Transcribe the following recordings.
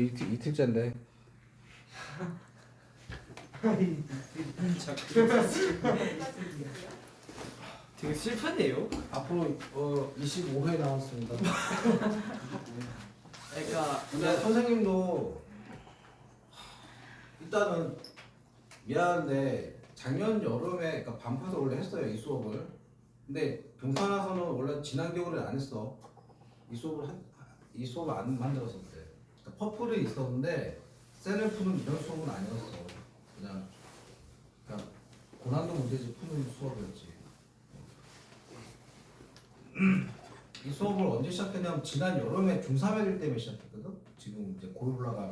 이틀, 이틀째인데 되게 슬프네요. 앞으로 어 25회 나왔습니다. 그러니까 근데 선생님도 일단은 미안한데 작년 여름에 그러니까 반파서 원래 했어요 이 수업을. 근데 동산화서는 원래 지난 겨울에 안 했어. 이 수업을 한, 이 수업을 안. 그러니까 퍼플은 있었는데 셀프는 이런 수업은 아니었어. 그냥 그냥 고난도 문제집 푸는 수업이었지. 이 수업을 언제 시작했냐면 지난 여름에 중3 애들 때문에 시작했거든. 지금 이제 고 올라가면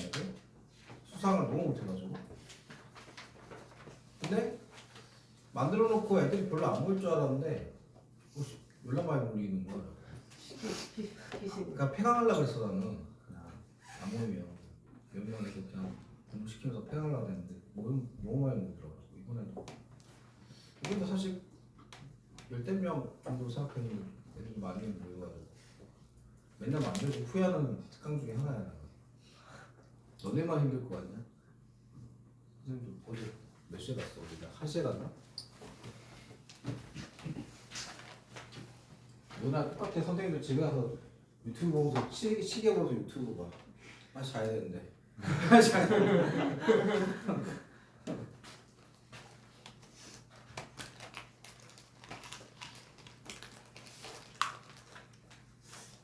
수상을 너무 못해가지고. 근데 만들어 놓고 애들이 별로 안볼줄 알았는데 연락 많이 올리는 거야. 그러니까 폐강하려고 했어 나는 안 모이면 몇 명에서 그냥 공부시키면서 폐강하려고 했는데 모임 너무 많이 모이더라고 이번에도 이번도 사실 열댓 명 정도 생각했는데 애들이 많이 모여가지고 맨날 만들고 후회하는 특강 중에 하나야 나는. 너네만 힘들 거 같냐? 선생님도 어제 몇 시에 갔어? 어제 한 시에 갔나? 누나 똑같아 선생님들 집에 가서 유튜브 보면서 시계, 보면서 유튜브 봐. 아 자야 되는데. 아 자야.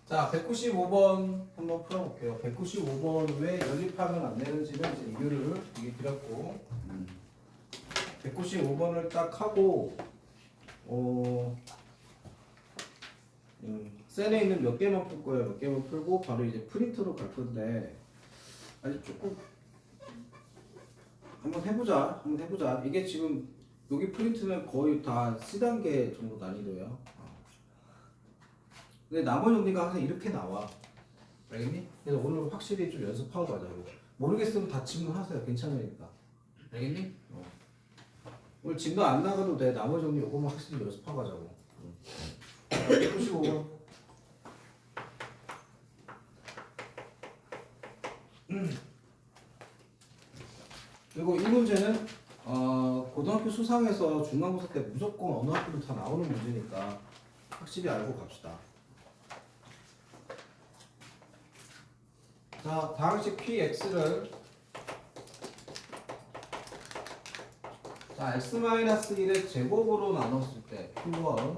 자, 195번 한번 풀어볼게요. 195번 왜 연립하면 안 되는지는 이제 이유를 얘기 드렸고, 195번을 딱 하고, 어, 음, 셀에 있는 몇 개만 풀 거예요. 몇 개만 풀고 바로 이제 프린트로 갈 건데, 아직 조금 한번 해보자. 한번 해보자. 이게 지금 여기 프린트는 거의 다 C단계 정도 난이도예요. 근데 나머지 언니가 항상 이렇게 나와. 알겠니? 그래서 오늘 확실히 좀 연습하고 가자고. 모르겠으면 다 질문하세요. 괜찮으니까. 알겠니? 어. 오늘 진도 안 나가도 돼. 나머지 언니 요거만 확실히 연습하고 가자고. 응. 195번. 그리고 이 문제는 어, 고등학교 수상에서 중간고사 때 무조건 어느 학교도 다 나오는 문제니까 확실히 알고 갑시다. 자, 다항식 px를 자, x-1의 제곱으로 나눴을 때 q1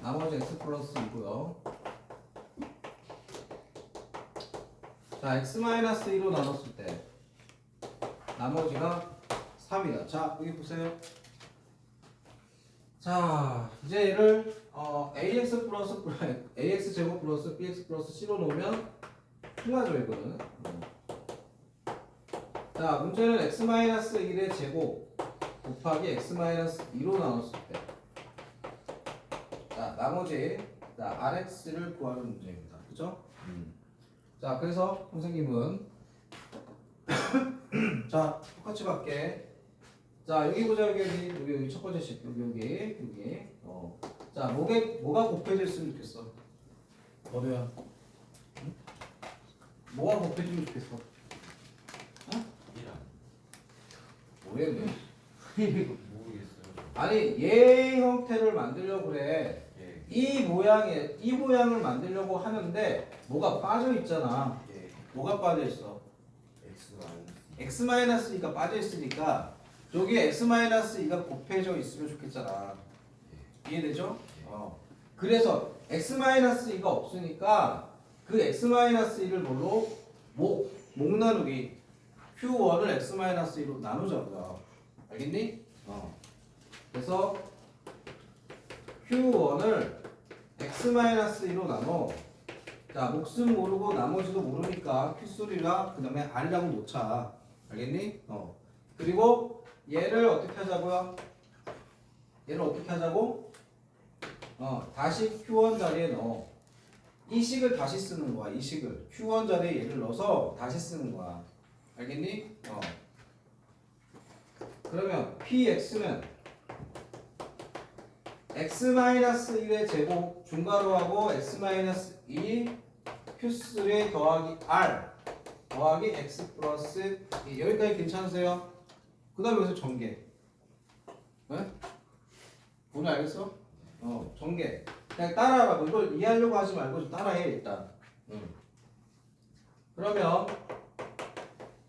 나머지 x 플러스 2고요. 자, x-2로 나눴을 때 나머지가 3이다. 자, 여기 보세요. 자, 이제 얘를 어, ax 플러스 ax 제곱 플러스 bx 플러스 c로 놓으면 큰일나죠 이거는. 어. 자, 문제는 x-1의 제곱 곱하기 x-2로 나눴을 때. 자, 나머지 자, rx를 구하는 문제입니다. 그죠? 자, 그래서 선생님은 자, 똑같이 갈게. 자, 여기 보자, 여기, 여기, 여기, 여기 첫 번째 식, 여기, 여기, 여기. 어. 자, 뭐게, 뭐가 곱해져 있으면 좋겠어? 어디야? 응? 뭐가 곱해지면 좋겠어? 모르겠네. 모르겠어요. 아니, 얘 형태를 만들려고 그래. 예. 이 모양에, 이 모양을 만들려고 하는데, 뭐가 빠져 있잖아. 예. 뭐가 빠져 있어? X x 마이너스. 2가 빠져 있으니까 여기에 x-2가 곱해져 있으면 좋겠잖아. 이해되죠? 어. 그래서 x-2가 없으니까 그 x-2를 뭘로 목, 목 나누기 q1을 x-2로 나누자고요. 알겠니? 어. 그래서 q1을 x-2로 나눠 자, 목숨 모르고 나머지도 모르니까 퀴소리라 그 다음에 R이라고 놓자. 알겠니? 어. 그리고 얘를 어떻게 하자고요? 얘를 어떻게 하자고? 어, 다시 Q1 자리에 넣어. 이 식을 다시 쓰는 거야. 이 식을. Q1 자리에 얘를 넣어서 다시 쓰는 거야. 알겠니? 어. 그러면 PX는 x-1의 제곱 중괄호 하고 x-2 q3 더하기 r 더하기 x 플러스 2 여기까지 괜찮으세요? 그 다음에 여기서 전개 네? 오늘 알겠어? 어 전개 그냥 따라하라고 이걸 이해하려고 하지 말고 좀 따라해 일단 응. 그러면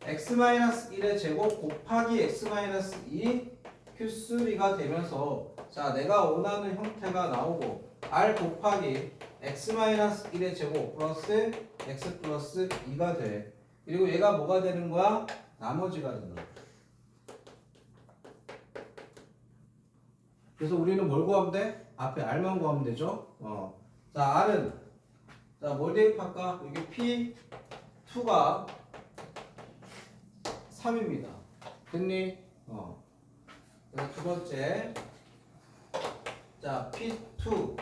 x-1의 제곱 곱하기 x-2 q3가 되면서 자 내가 원하는 형태가 나오고 r 곱하기 x-1의 제곱 플러스 x 플러스 2가 돼 그리고 얘가 뭐가 되는 거야? 나머지가 된다 그래서 우리는 뭘 구하면 돼? 앞에 r만 구하면 되죠 어. 자 r은 자 뭘 대입할까? 여기 p2가 3입니다 됐니? 어. 두 번째 자 P2를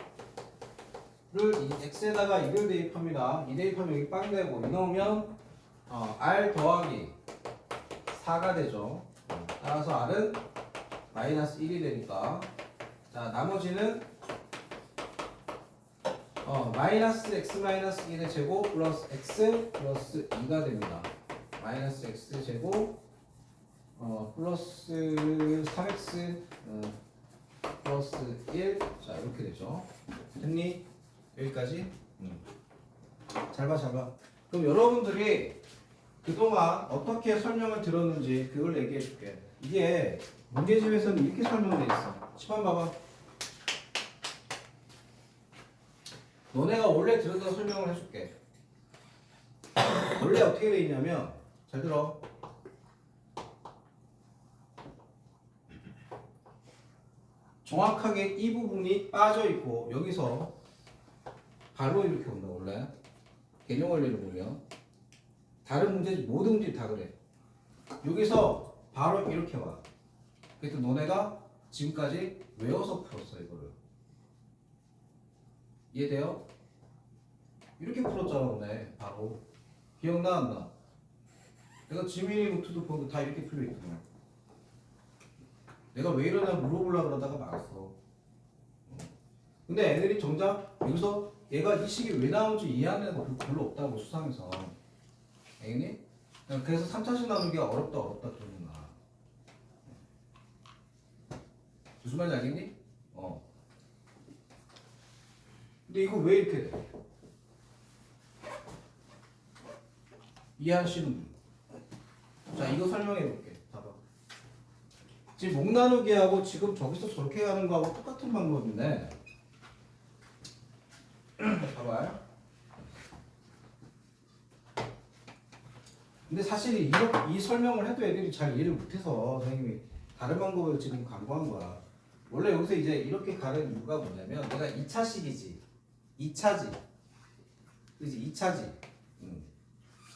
이 x에다가 2를 대입합니다. 2 대입하면 여기 빵 되고 이 넣으면 어, r 더하기 4가 되죠. 어, 따라서 r은 마이너스 1이 되니까. 자 나머지는 어, 마이너스 x 마이너스 1의 제곱 플러스 x 플러스 2가 됩니다. 마이너스 x 제곱 어, 플러스 3x 어, 플러스 1. 자, 이렇게 되죠. 됐니? 여기까지? 응. 잘 봐, 잘 봐. 그럼 여러분들이 그동안 어떻게 설명을 들었는지 그걸 얘기해 줄게. 이게 문제집에서는 이렇게 설명돼 있어. 10번 봐봐. 너네가 원래 들었던 설명을 해줄게. 원래 어떻게 돼 있냐면, 잘 들어. 정확하게 이 부분이 빠져 있고 여기서 바로 이렇게 온다 원래. 개념 원리를 보면. 다른 문제 모든 문제 다 그래. 여기서 바로 이렇게 와. 그래서 너네가 지금까지 외워서 풀었어 이거를. 이해돼요? 이렇게 풀었잖아 너네 바로. 기억나 안 나? 내가 지민이 노트도 보고 다 이렇게 풀려 있거든 내가 왜 이러나 물어보려고 그러다가 말았어. 어. 근데 애들이 정작 여기서 얘가 이 식이 왜 나오는지 이해하는 애가 별로 없다고 수상해서. 알겠니? 그래서 3차식 나누기가 어렵다 어렵다 그러는 거야. 무슨 말인지 알겠니? 어. 근데 이거 왜 이렇게 돼? 이해하시는 분. 자, 이거 설명해 볼게. 지금 목 나누기하고 지금 저기서 저렇게 하는 거하고 똑같은 방법인데 봐봐요. 근데 사실 이, 이 설명을 해도 애들이 잘 이해를 못해서 선생님이 다른 방법을 지금 강구한 거야. 원래 여기서 이제 이렇게 가는 이유가 뭐냐면 내가 2차식이지. 2차지. 그지? 2차지. 음.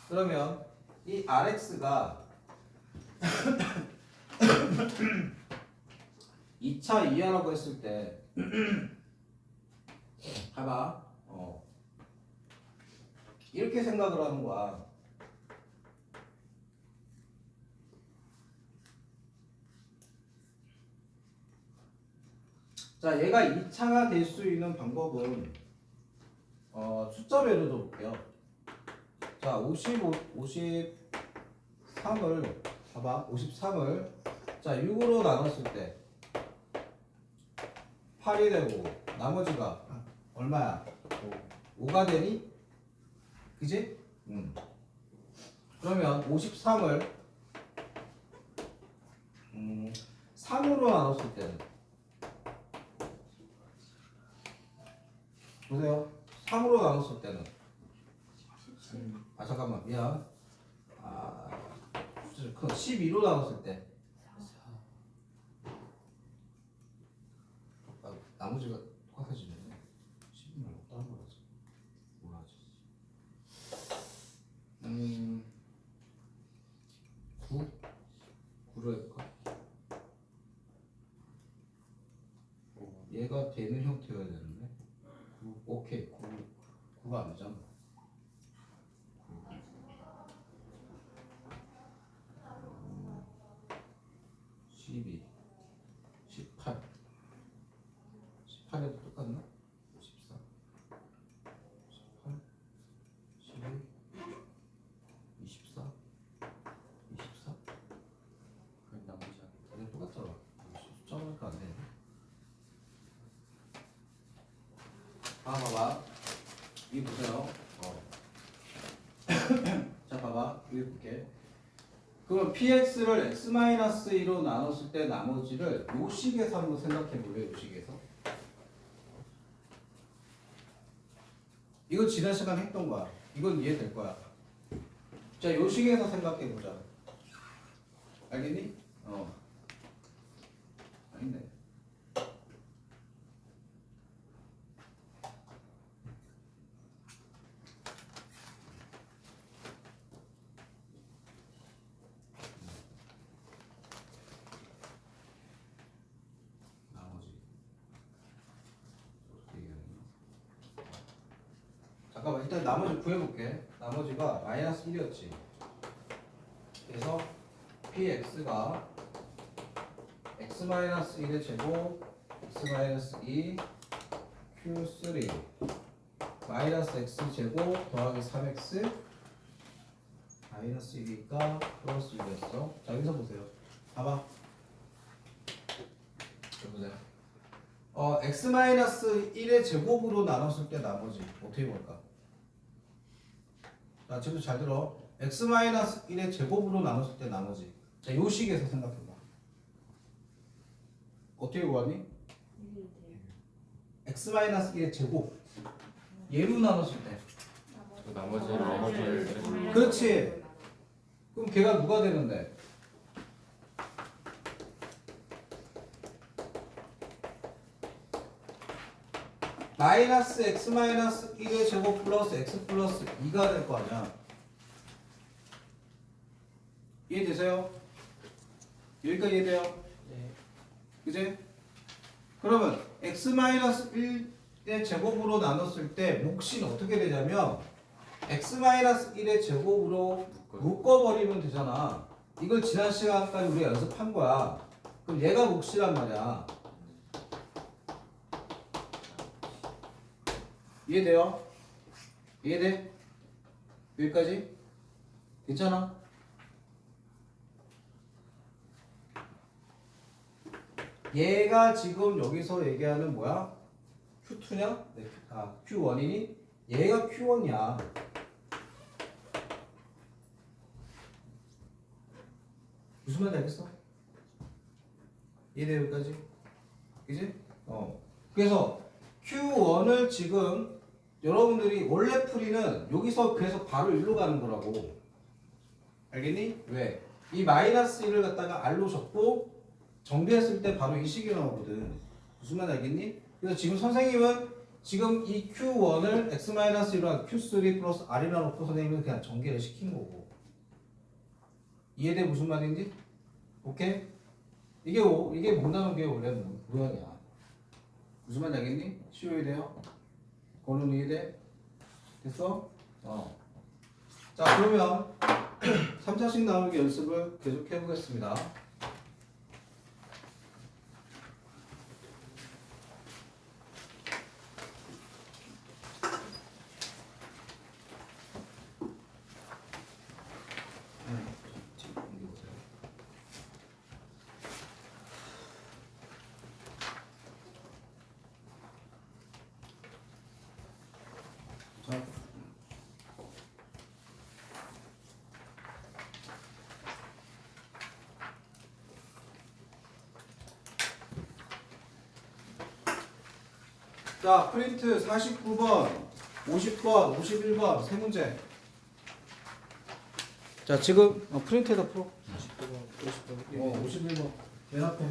그러면 이 RX가 2차 이하라고 했을 때 봐봐. 어. 이렇게 생각을 하는 거야. 자 얘가 2차가 될 수 있는 방법은 어, 숫자별로 볼게요. 자 55, 53을 봐봐. 53을 자 6으로 나눴을 때 8이 되고 나머지가 얼마야? 5. 가 되니? 그지? 음. 그러면 53을 음, 3으로 나눴을 때는 보세요 3으로 나눴을 때는 아 잠깐만 미안 아 12로 나눴을 때 아, 나머지가 똑같아지네. 12 말고 다른 거 하지 뭘 하지. 음 9? 9로 해볼까? 얘가 되는 형태가 되는데? 9 오케이 9 9가 안 되잖아 12 18 18에도 똑같나? 14 18 12 24 이 보세요. 어. 자 봐봐 여기 볼게. 그럼 px를 x-2로 나눴을 때 나머지를 요 식에서 한번 생각해 볼래요? 요 식에서. 이거 지난 시간에 했던 거야. 이건 이해될 거야. 자, 요 식에서 생각해 보자. 알겠니? 어. 아닌데. 나머지. 어떻게 얘기하는 거야? 잠깐만 일단 나머지 구해볼게. 나머지가 마이너스 1이었지. 그래서 px가 x-1의 제곱 x-2 q3 마이너스 x 제곱 더하기 3x 마이너스 1이니까 플러스 1이었어. 자 여기서 보세요. 봐봐. 보세요. 어, x-1의 제곱으로 나눴을 때 나머지 어떻게 볼까? 자, 지금 잘 들어. x-1의 제곱으로 나눴을 때 나머지. 자, 요 식에서 생각해봐. 어떻게 구하니? x-1의 제곱. 얘로 나눴을 때. 그 나머지 나머지를 그렇지. 그럼 걔가 누가 되는데? 마이너스 x 마이너스 1의 제곱 플러스 x 플러스 2가 될 거 아니야. 이해되세요? 여기까지 이해돼요? 네. 그지? 그러면 x 마이너스 1의 제곱으로 나눴을 때 몫이 어떻게 되냐면 x 마이너스 1의 제곱으로 묶어버리면 되잖아. 이걸 지난 시간까지 우리 연습한 거야. 그럼 얘가 몫이란 말이야. 이해돼요? 이해돼? 여기까지? 괜찮아? 얘가 지금 여기서 얘기하는 뭐야? Q2냐? 네, 아, Q1이니? 얘가 Q1이야. 무슨 말인지 알겠어? 이해돼 여기까지? 그지? 어. 그래서 Q1을 지금 여러분들이 원래 풀이는 여기서 그래서 바로 일로 가는 거라고. 알겠니? 왜? 이 마이너스 1을 갖다가 R로 적고 정비했을 때 바로 이 식이 나오거든. 무슨 말 알겠니? 그래서 지금 선생님은 지금 이 Q1을 X-1로 Q3 플러스 R이라 놓고 선생님은 그냥 전개를 시킨 거고. 이해돼 무슨 말인지? 오케이? 이게 오, 이게 못 나눈 게 원래 모- 모양이야. 무슨 말인지 알겠니? 쉬워야 돼요? 거는 이해돼? 됐어? 어. 자 그러면 3차식 나누기 연습을 계속 해보겠습니다. 자. 자, 프린트 49번, 50번, 51번 세 문제. 자, 지금 어, 프린트에다 풀어. 50번, 어, 51번. 맨 앞에.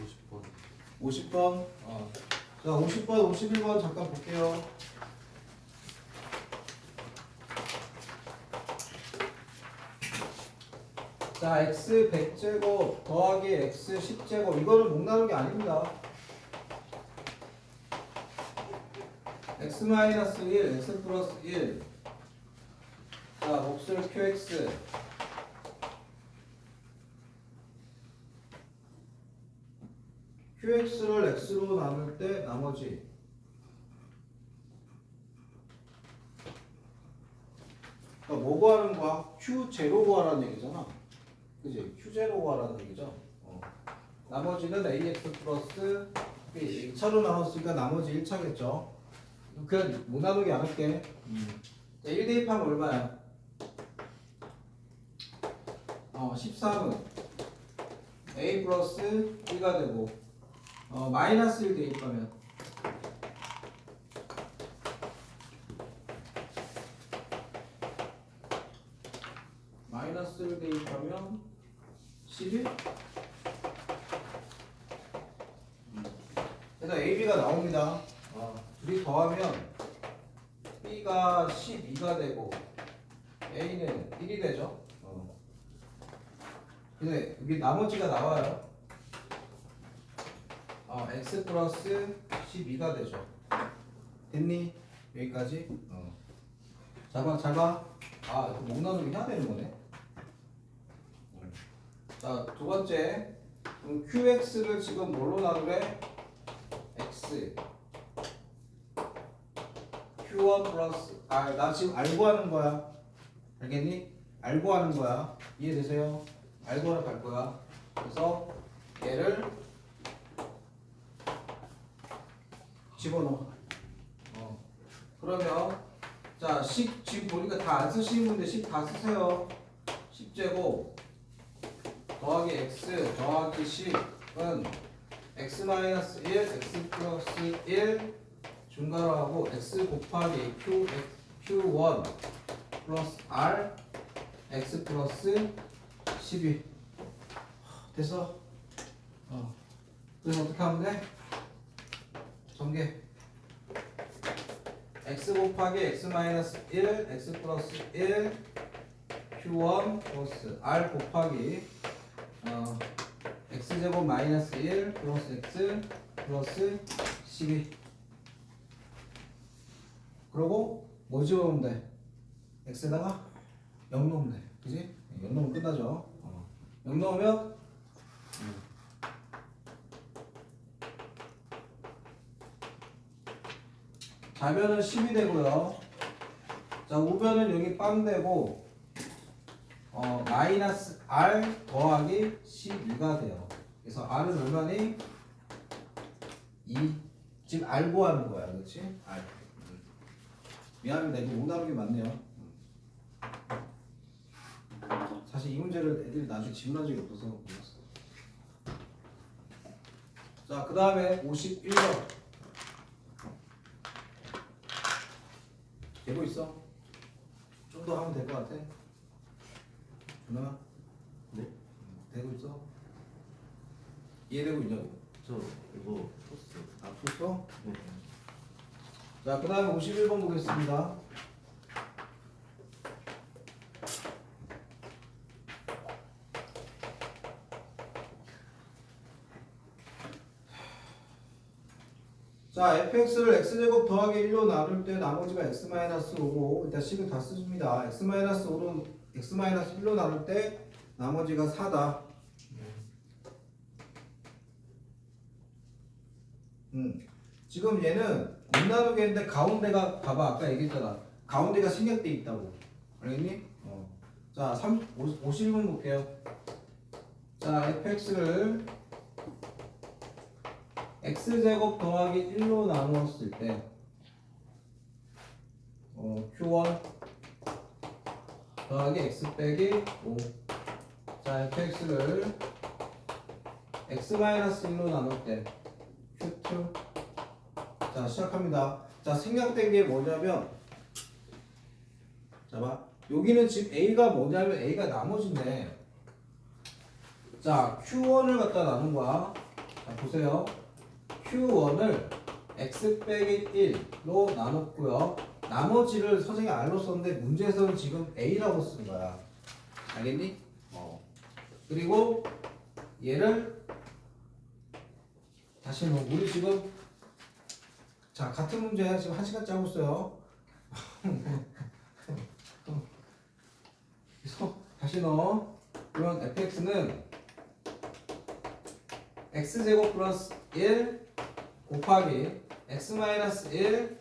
오십 50번. 어. 자, 50번, 51번 잠깐 볼게요. 자, x 100제곱 더하기 x 10제곱 이거는 못 나눈 게 아닙니다. x 마이너스 1, x 플러스 1. 자, 몫을 qx. qx를 x로 나눌 때 나머지 그러니까 뭐 구하는 거야? q 제로 구하라는 얘기잖아. 그지? q 제로 구하라는 얘기죠. 어. 나머지는 ax 플러스 b 1차로 나눴으니까 나머지 1차겠죠. 그냥 못 나누기 안 할게. 음. 1대 1하면 얼마야? 어, 13은 a 플러스 1가 되고 어, 마이너스 1 대입하면 마이너스 1 대입하면 11? 그래서 AB가 나옵니다. 어, 둘이 더하면 B가 12가 되고 A는 1이 되죠. 어. 근데 여기 나머지가 나와요. 어, X 플러스 12가 되죠. 됐니? 여기까지? 어. 잡아, 잡아. 아, 이거 목 나누기 해야 되는 거네. 음. 자, 두 번째. 그럼 QX를 지금 뭘로 나누래? X. Q1 플러스 아, 나 지금 알고 하는 거야. 알겠니? 알고 하는 거야. 이해되세요? 알고 하러 갈 거야. 그래서 얘를 집어넣어. 어. 그러면 자, 10 지금 보니까 다 안 쓰시는 분들 10다 쓰세요. 10제곱 더하기 x 더하기 10은 x 마이너스 1, x 플러스 1 중괄호 하고 x 곱하기 q q1 플러스 r x 플러스 12 됐어? 어. 그래서 어떻게 하면 돼? 전개 x 곱하기 x 마이너스 1 x 플러스 1 q1 플러스 r 곱하기 어, x제곱 마이너스 1 플러스 x 플러스 12 그러고 뭐 집어넣으면 돼? x에다가 0 넣으면 돼 그지? 0 넣으면 끝나죠 어. 0 넣으면 음. 좌변은 10이 되고요 자 우변은 여기 빵 되고 어, 마이너스 r 더하기 12가 돼요. 그래서 r은 얼마니? 2. 지금 알고 하는 거야, 그렇지? r. 음. 미안합니다. 이거 못 나누는 게 맞네요. 음. 사실 이 문제를 애들이 나중에 질문한 적이 없어서 몰랐어. 자, 그 다음에 51번. 되고 있어? 좀 더 하면 될 것 같아. 준아? 네? 되고 있어? 이해되고 있냐고? 저 이거 토스. 아, 풀었어? 네. 자, 그 다음에 51번 보겠습니다. 자, fx를 x제곱 더하기 1로 나눌 때 나머지가 x-5고 일단 식을 다 쓰십니다. x-5로 x-1로 나눌 때 나머지가 4다. 음. 지금 얘는 못 나누게 했는데 가운데가 봐봐 아까 얘기했잖아 가운데가 생략돼 있다고 알겠니? 어. 자 3, 51번 볼게요 자 fx를 x제곱 더하기 1로 나누었을 때 어, q1 더하기 x 빼기 5 자 fx를 x-1로 나눌 때 q2 자 시작합니다. 자 생략된 게 뭐냐면 자봐. 여기는 지금 a가 뭐냐면 a가 나머지인데 자 q1을 갖다 나눈 거야. 자 보세요 q1을 x 빼기 1로 나눴고요 나머지를 선생님이 r로 썼는데 문제에서는 지금 a라고 쓴 거야 알겠니? 어 그리고 얘를 다시 뭐 우리 지금 자 같은 문제 지금 한 시간째 하고 있어요. 그래서 다시 넣어. 그러면 fx는 x 제곱 플러스 1 곱하기 x 마이너스 1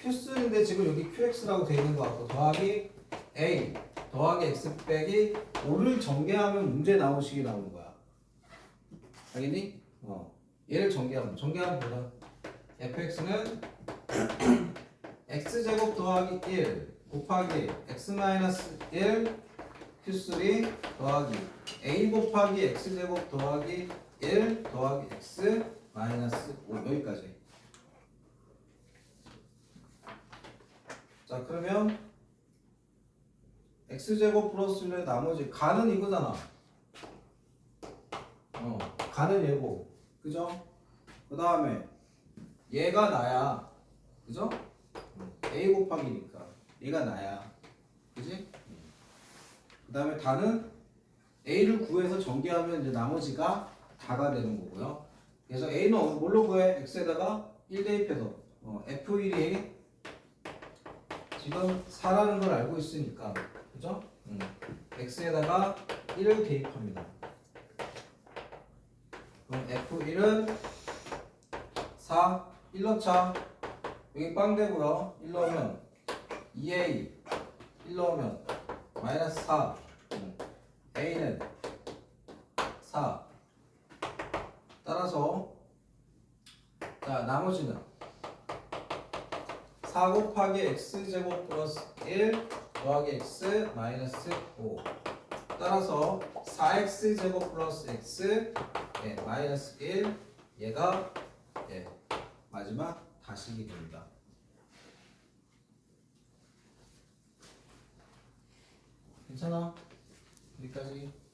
q3인데 지금 여기 qx라고 돼 있는 것 같고 더하기 a 더하기 x 빼기 5를 전개하면 문제 나오시기 나오는 거야. 알겠니? 어. 얘를 전개하면 전개하면 보자. fx는 x제곱 더하기 1 곱하기 x 마이너스 1 q3 더하기 a 곱하기 x제곱 더하기 1 더하기 x 마이너스 5 여기까지 자 그러면 x제곱 플러스 1의 나머지 가는 이거잖아 어 가는 얘고 그죠? 그 다음에 얘가 나야 그죠? a 곱하기니까 얘가 나야 그지? 그 다음에 다는 a를 구해서 전개하면 이제 나머지가 다가 되는 거고요 그래서 a는 뭘로 구해? x에다가 1 대입해서 어, f1이 지금 4라는 걸 알고 있으니까 그죠? 음. x에다가 1을 대입합니다 그럼 f1은 4, 1 넣자 여기 빵 되고요 1 넣으면 2a 1 넣으면 마이너스 4 음. a는 4 따라서 자 나머지는 4 곱하기 x제곱 플러스 1 더하기 x 마이너스 5 따라서 4x제곱 플러스 x 예, 마이너스 1 얘가 예, 마지막 다식이 됩니다. 괜찮아? 여기까지